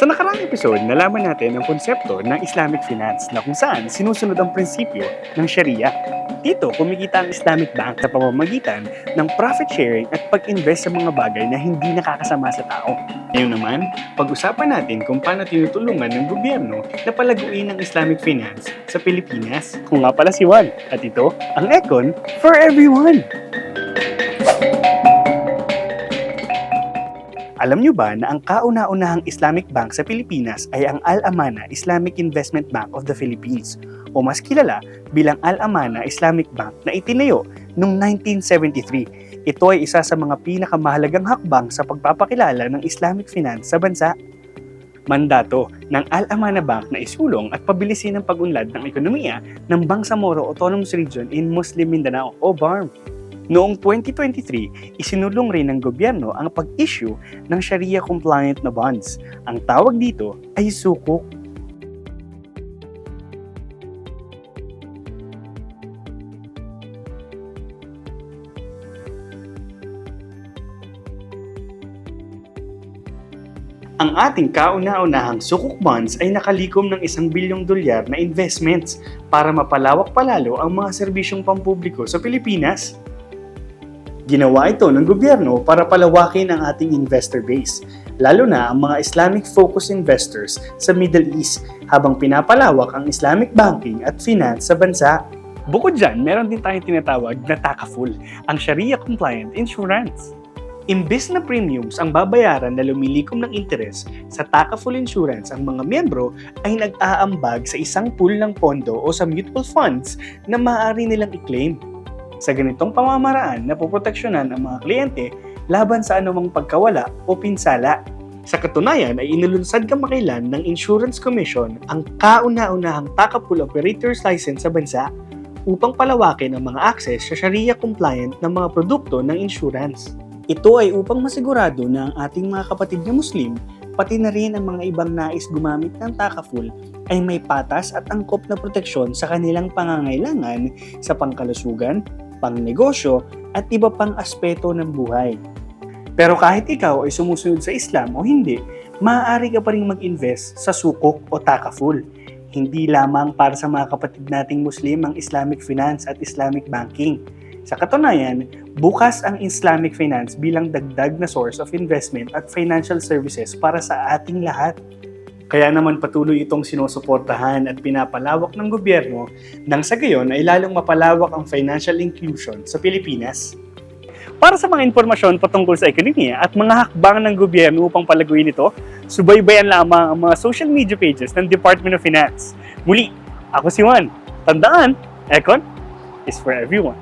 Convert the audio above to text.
Sa nakaraang episode, nalaman natin ang konsepto ng Islamic finance na kung saan sinusunod ang prinsipyo ng Sharia. Dito, kumikita ang Islamic Bank sa pamamagitan ng profit sharing at pag-invest sa mga bagay na hindi nakakasama sa tao. Ngayon naman, pag-usapan natin kung paano tinutulungan ng gobyerno na palaguin ang Islamic finance sa Pilipinas. Kung nga pala si Juan, at ito ang Econ for Everyone! Alam nyo ba na ang kauna-unahang Islamic Bank sa Pilipinas ay ang Al-Amana Islamic Investment Bank of the Philippines o mas kilala bilang Al-Amana Islamic Bank na itinayo noong 1973. Ito ay isa sa mga pinakamahalagang hakbang sa pagpapakilala ng Islamic finance sa bansa. Mandato ng Al-Amana Bank na isulong at pabilisin ang pag-unlad ng ekonomiya ng Bangsamoro Autonomous Region in Muslim Mindanao o BARM. Noong 2023, isinulong rin ng gobyerno ang pag-issue ng Sharia-compliant na bonds. Ang tawag dito ay sukuk. Ang ating kauna-unahang sukuk bonds ay nakalikom ng isang bilyong dolyar na investments para mapalawak palalo ang mga serbisyong pampubliko sa Pilipinas. Ginawa ito ng gobyerno para palawakin ang ating investor base, lalo na ang mga Islamic-focused investors sa Middle East habang pinapalawak ang Islamic banking at finance sa bansa. Bukod dyan, meron din tayong tinatawag na takaful, ang Sharia-compliant insurance. Imbes na premiums ang babayaran na lumilikom ng interes sa takaful insurance ang mga miyembro ay nag-aambag sa isang pool ng pondo o sa mutual funds na maaari nilang i-claim. Sa ganitong pamamaraan, napoproteksyonan ang mga kliyente laban sa anumang pagkawala o pinsala. Sa katunayan ay inilunsad kamakailan ng Insurance Commission ang kauna-unahang Takapul Operator's License sa bansa upang palawakin ang mga access sa Sharia-compliant na mga produkto ng insurance. Ito ay upang masigurado na ang ating mga kapatid na Muslim, pati na rin ang mga ibang nais gumamit ng Takaful ay may patas at angkop na proteksyon sa kanilang pangangailangan sa pangkalusugan, pangnegosyo at iba pang aspeto ng buhay. Pero kahit ikaw ay sumusunod sa Islam o hindi, maaari ka pa rin mag-invest sa sukok o takaful. Hindi lamang para sa mga kapatid nating Muslim ang Islamic finance at Islamic banking. Sa katunayan, bukas ang Islamic finance bilang dagdag na source of investment at financial services para sa ating lahat. Kaya naman patuloy itong sinusuportahan at pinapalawak ng gobyerno nang sa gayon ay lalong mapalawak ang financial inclusion sa Pilipinas. Para sa mga impormasyon patungkol sa ekonomiya at mga hakbang ng gobyerno upang palaguin ito, subaybayan lamang ang mga social media pages ng Department of Finance. Muli, ako si Juan. Tandaan, Econ is for everyone.